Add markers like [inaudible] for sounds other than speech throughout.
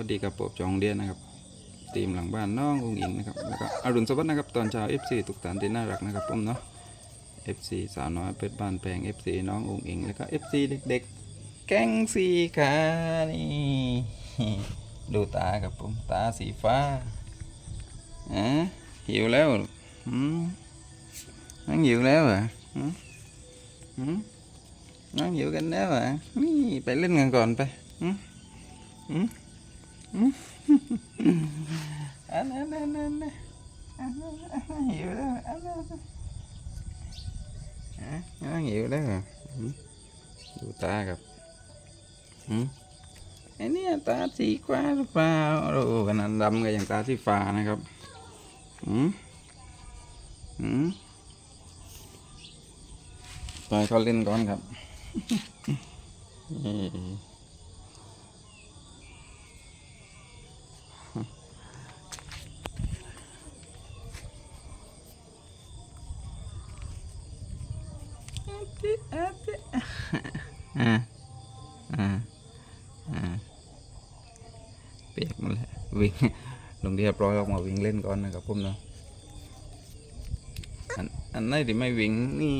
อดีกับปบจองเดียนนะครับทีมหลังบ้านน้ององอิงนะครับแล้วก็อรุณสวัสดิ์นะครับตอนเช้า FC ทุกท่านที่น่ารักนะครับผมเนาะ FC สาวน้อยเป็ดบ้านแปลง FC น้ององอิงแล้วก็ FC เด็กๆ แก๊งสีขานี่ดูตาครับผมตาสีฟ้าอะหิวแล้วอืมนั่งหิวแล้วเหรออืมอืมนั่งหิวกันแล้วเหรอนี่ไปเล่นกันก่อนไปอืมอืม อันนั้นอันนั้นอันนั้นอันนั้นหิวแล้วอันนั้นอันนั้นอะนั่งหิวแล้วเหรออืมดูตาครับอืมไอ้เนี่ยตาสีฟ้าหรือเปล่าโอ้ขนาดดำก็ยังตาสีฟ้านะครับอืมอืมปล่อยเขาเล่นก่อนครับ นี่อ่าอ่าอ่าเปียกหมดแล้ววิ่งลงเรียบร้อยออกมาวิ่งเล่นก่อนนะครับผมเนาะอันอันไหนที่ไม่วิ่งนี่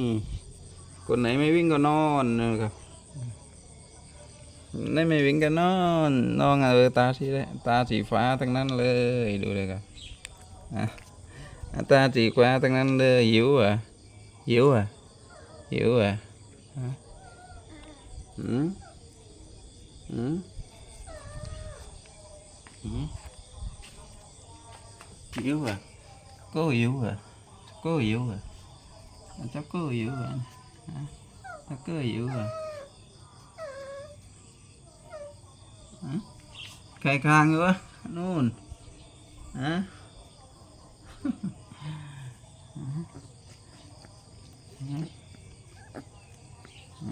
คนไหนไม่วิ่งก็นอนนะครับไหนไม่วิ่งก็นอนนอนเออตาสีแดงตาสีฟ้าทั้งนั้นเลยดูเลยครับอะตาสีฟ้าทั้งนั้นเลยหิวอะหิวอะ dữ à ừ. Ừ. Ừ. dữ à cố dữ à có dữ à cháu có dữ à cháu có dữ à cây càng nữa luôn hả? Mm-hmm. [laughs] Hả?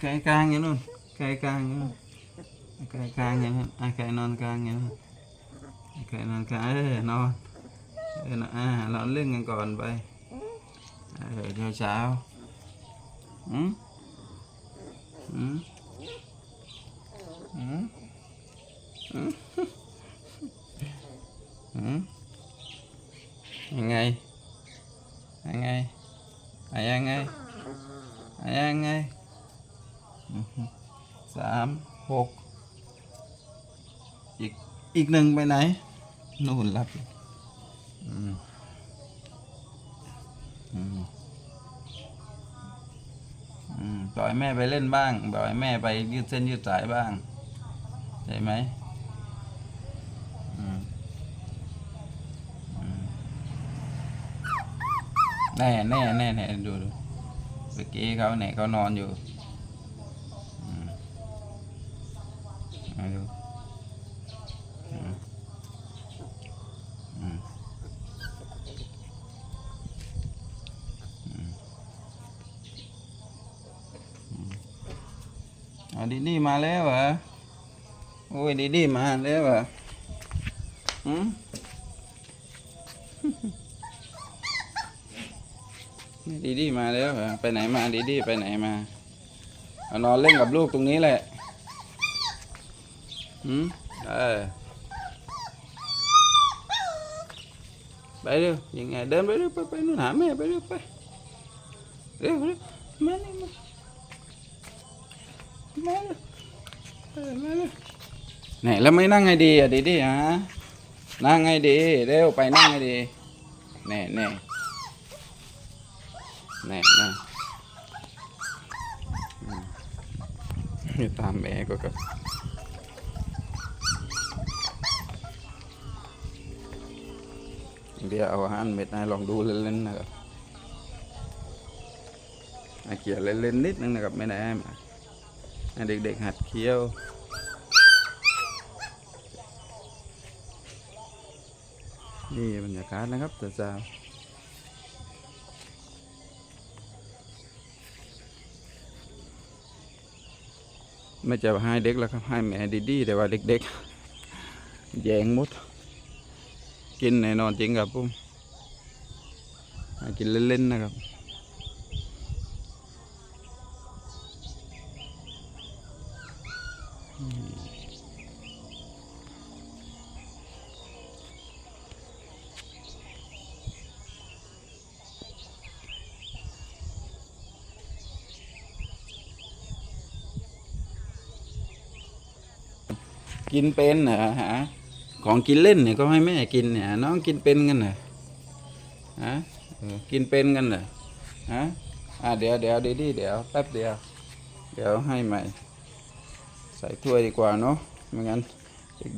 ไก่กลางอย่างนู้นไก่กลางอย่างนู้นไก่กลางอย่างนู้น อีกหนึ่งไปไหนนู่นรับอืมอืมอืมปล่อยแม่ไปเล่นบ้างปล่อยแม่ไปยืดเส้นยืดสายบ้างใช่ไหมอืมอืมแน่แน่แน่แน่ดูดูเมื่อกี้เขาเนี่ยเขานอนอยู่มาดูอืมอืมอืมอืม อ๋อดีดีมาแล้วเหรอโอ้ยดีดีมาแล้วเหรออืมดีดีมาแล้วเหรอไปไหนมาดีดีไปไหนมาเอานอนเล่นกับลูกตรงนี้แหละอืมเออไปเร็วยังไงเดินไปเร็วไปไปนู่นหาแม่ไปเร็วไปเร็วเร็วมานี่มา มาเร็วเออมาเร็วไหนแล้วไม่นั่งไงดีอะดีดีฮะนั่งไงดีเร็วไปนั่งไงดีแน่แน่แน่แน่ตามแม่ก็กับเดี๋ยวเอาอาหารเม็ดให้ลองดูเล่นๆนะครับเขี่ยเล่นๆนิดนึงนะครับไม่ได้ เด็กๆหัดเคี้ยวนี่บรรยากาศนะครับแต่เช้าไม่จะให้เด็กแล้วครับ ให้แม่ดีๆแต่ว่าเด็กๆแย่งหมด กินแน่นอนจริงครับผมหากินเล่นๆนะครับ กินเป็นเหรอฮะของกินเล่นเนี่ยก็ให้แม่กินเนี่ยน้องกินเป็นกันเหรอฮะกินเป็นกันเหรอฮะอะเดี๋ยวเดี๋ยวดีดีเดี๋ยวแป๊บเดียว เดี๋ยวให้ใหม่ ใส่ถ้วยดีกว่าเนาะไม่งั้น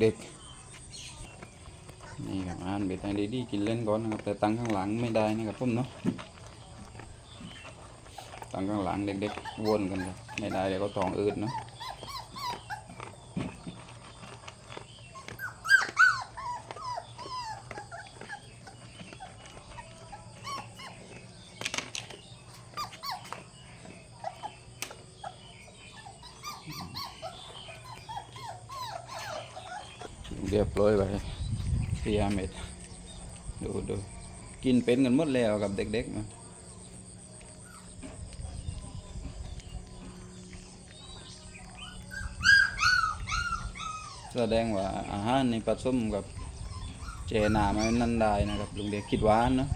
เด็กๆนี่ครับอ่านเบ็ดให้ดีดีกินเล่นก่อนนะครับแต่ตังข้างหลังไม่ได้นะครับพุ่มเนาะตังข้างหลังเด็กๆวนกันครับไม่ได้เดี๋ยวก็ท้องอืดเนาะ เรียบร้อยไปพีอาเม็ดดูดูกินเป็นกันหมดแล้วกับเด็กๆนะแสดงว่าอาหารในผสมกับเจนามันนั่นได้นะครับลุงเด็กคิดหวานเนอะ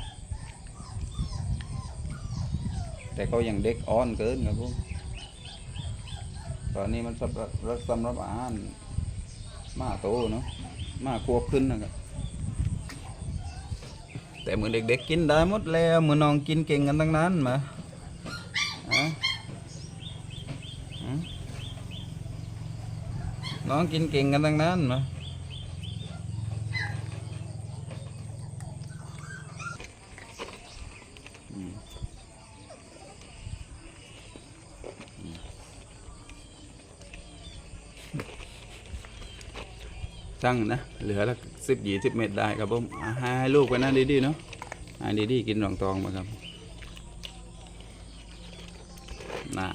แต่เขายังเด็กอ่อนเกินครับพวกตอนนี้มันสำหรับสำหรับอาหารมาโตเนาะ มาควบขึ้นนะครับแต่มือเด็กๆกินได้หมดแล้วมือน้องกินเก่งกันทั้งนั้นมาอะอะน้องกินเก่งกันทั้งนั้นมาอืม ช่างนะ เหลือละสิบยี่สิบเม็ดได้ครับผมอาให้ลูกไปนะดีๆเนาะให้ดีๆกินรองตองมาครับน่า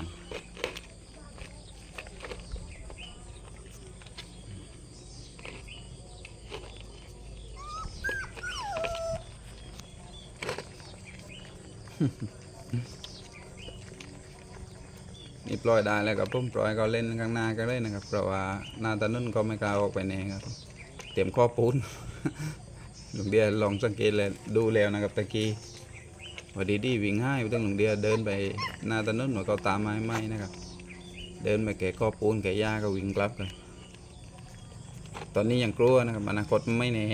นี่ ปล่อยได้แล้วครับผมปล่อยเขาเล่นข้างหน้าก็ได้นะครับเพราะว่าหน้าตานุ่นก็ไม่กล้าออกไปแน่ครับเตรียมข้อปูนลุงเดียลองสังเกตเลยดูแล้วนะครับตะกี้ว่าดีดีวิ่งให้ตั้งลุงเดียเดินไปหน้าตานุ่นว่าเขาตามมาให้ไหมนะครับ เดินไปแกะข้อปูนแกะหญ้าก็วิ่งกลับกันตอนนี้ยังกลัวนะครับอนาคตไม่แน่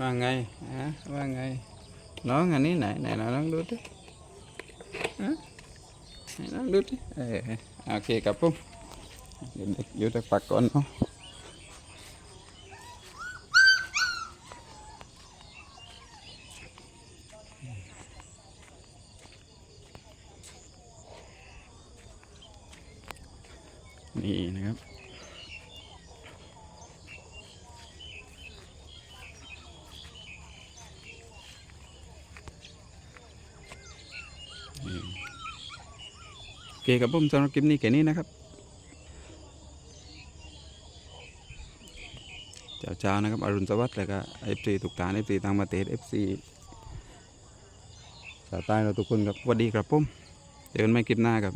ว่าไงฮะว่าไง น้องอันนี้ไหนไหนน้องดูดิฮะไหนน้องดูดิเออโอเคครับผมเดี๋ยวเด็กอยู่ตะปักก่อนเนาะนี่นะครับ เคครับผมสำหรับคลิปนี้แค่นี้นะครับเจ้าๆนะครับอรุณสวัสดิ์แล้วก็เอฟซีทุกตาเอฟซีต่างประเทศเอฟซีชาวใต้เราทุกคนครับสวัสดีครับผมเจอกันใหม่คลิปหน้าครับ